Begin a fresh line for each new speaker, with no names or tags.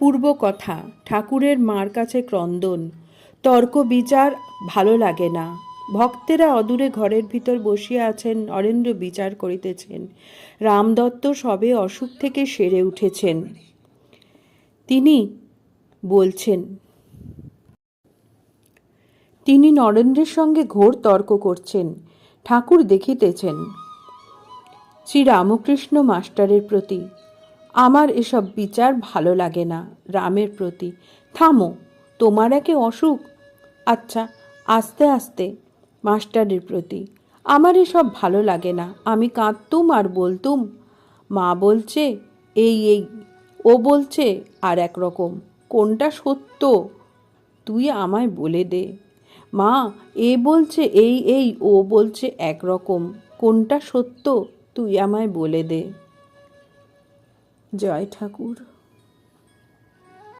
পূর্ব কথা ঠাকুরের মার কাছে ক্রন্দন, তর্ক বিচার ভালো লাগে না। ভক্তেরা অদূরে ঘরের ভিতর বসিয়া আছেন, নরেন্দ্র বিচার করিতেছেন, রামদত্ত সবে অসুখ থেকে সেরে উঠেছেন। তিনি বলছেন, তিনি নরেন্দ্রের সঙ্গে ঘোর তর্ক করছেন, ঠাকুর দেখিতেছেন। শ্রী রামকৃষ্ণ মাস্টারের প্রতি আমার এসব বিচার ভালো লাগে না রামের প্রতি। থামো, তোমার একে অসুখ? আচ্ছা আস্তে আস্তে, মাস্টারের প্রতি। আমার এসব ভালো লাগে না, আমি কাঁদতুম আর বলতুম। মা বলছে, এই এই। ও বলছে, আর এক রকম কোনটা সত্য? তুই আমায় বলে দে। মা, এ বলছে, এই এই। ও বলছে, একরকম, কোনটা সত্য? তুই আমায় বলে দে। জয় ঠাকুর।